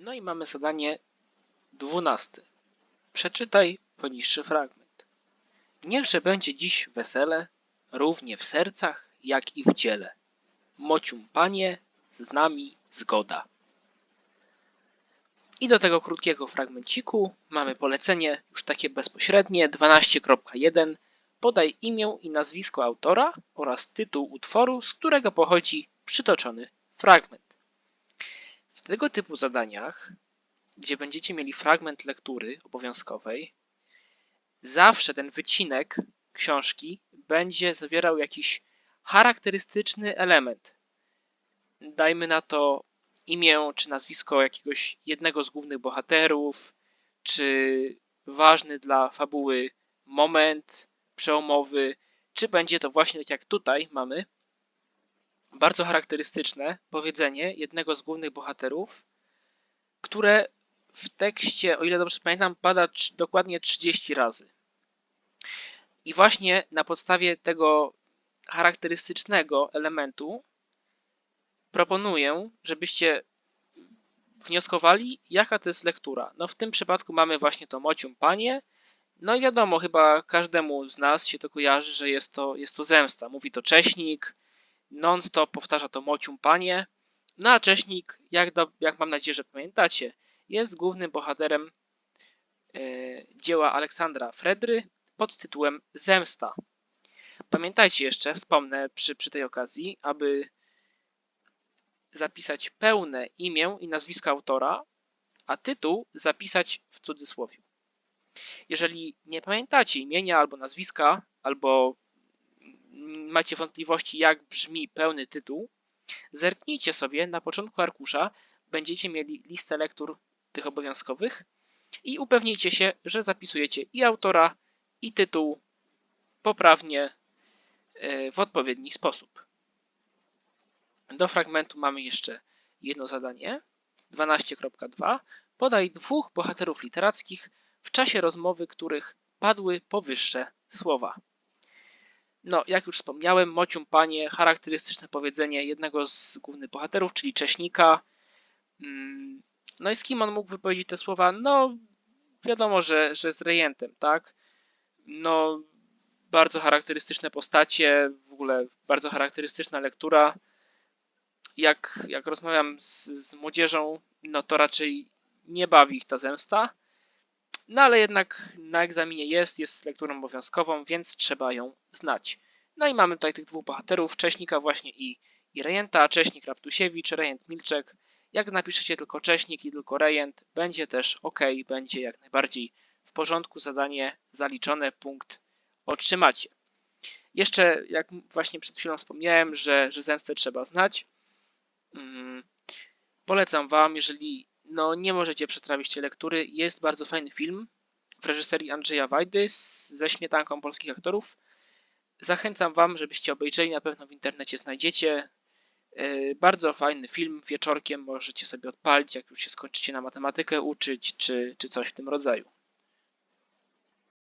No i mamy zadanie dwunaste. Przeczytaj poniższy fragment. Niechże będzie dziś wesele, równie w sercach, jak i w dziele. Mocium panie, z nami zgoda. I do tego krótkiego fragmenciku mamy polecenie już takie bezpośrednie 12.1. Podaj imię i nazwisko autora oraz tytuł utworu, z którego pochodzi przytoczony fragment. W tego typu zadaniach, gdzie będziecie mieli fragment lektury obowiązkowej, zawsze ten wycinek książki będzie zawierał jakiś charakterystyczny element. Dajmy na to imię czy nazwisko jakiegoś jednego z głównych bohaterów, czy ważny dla fabuły moment przełomowy, czy będzie to właśnie tak jak tutaj mamy bardzo charakterystyczne powiedzenie jednego z głównych bohaterów, które w tekście, o ile dobrze pamiętam, pada dokładnie 30 razy. I właśnie na podstawie tego charakterystycznego elementu proponuję, żebyście wnioskowali, jaka to jest lektura. No w tym przypadku mamy właśnie to Mocium Panie. No i wiadomo, chyba każdemu z nas się to kojarzy, że jest to, jest to zemsta. Mówi to Cześnik, non-stop powtarza to Mocium Panie. No a Cześnik, jak, do, jak mam nadzieję, że pamiętacie, jest głównym bohaterem e, dzieła Aleksandra Fredry pod tytułem Zemsta. Pamiętajcie jeszcze, wspomnę przy, przy tej okazji, aby zapisać pełne imię i nazwisko autora, a tytuł zapisać w cudzysłowie. Jeżeli nie pamiętacie imienia albo nazwiska, albo macie wątpliwości, jak brzmi pełny tytuł, zerknijcie sobie na początku arkusza, będziecie mieli listę lektur tych obowiązkowych i upewnijcie się, że zapisujecie i autora, i tytuł poprawnie e, w odpowiedni sposób. Do fragmentu mamy jeszcze jedno zadanie. 12.2. Podaj dwóch bohaterów literackich w czasie rozmowy, których padły powyższe słowa. No, jak już wspomniałem, Mocium Panie, charakterystyczne powiedzenie jednego z głównych bohaterów, czyli Cześnika. Mm, No i z kim on mógł wypowiedzieć te słowa? No, wiadomo, że, że z rejentem, tak? No, bardzo charakterystyczne postacie, w ogóle bardzo charakterystyczna lektura. Jak, jak rozmawiam z, z młodzieżą, no to raczej nie bawi ich ta zemsta. No ale jednak na egzaminie jest, jest lekturą obowiązkową, więc trzeba ją znać. No i mamy tutaj tych dwóch bohaterów, Cześnika właśnie i, i Rejenta, Cześnik Raptusiewicz, Rejent Milczek. Jak napiszecie tylko Cześnik i tylko Rejent, będzie też ok, będzie jak najbardziej w porządku, zadanie zaliczone, punkt otrzymacie. Jeszcze, jak właśnie przed chwilą wspomniałem, że, że zemstę trzeba znać, mm, polecam Wam, jeżeli no, nie możecie przetrawić tej lektury, jest bardzo fajny film w reżyserii Andrzeja Wajdy z- ze śmietanką polskich aktorów. Zachęcam Wam, żebyście obejrzeli, na pewno w internecie znajdziecie. Yy, Bardzo fajny film, wieczorkiem możecie sobie odpalić, jak już się skończycie na matematykę uczyć, czy, czy coś w tym rodzaju.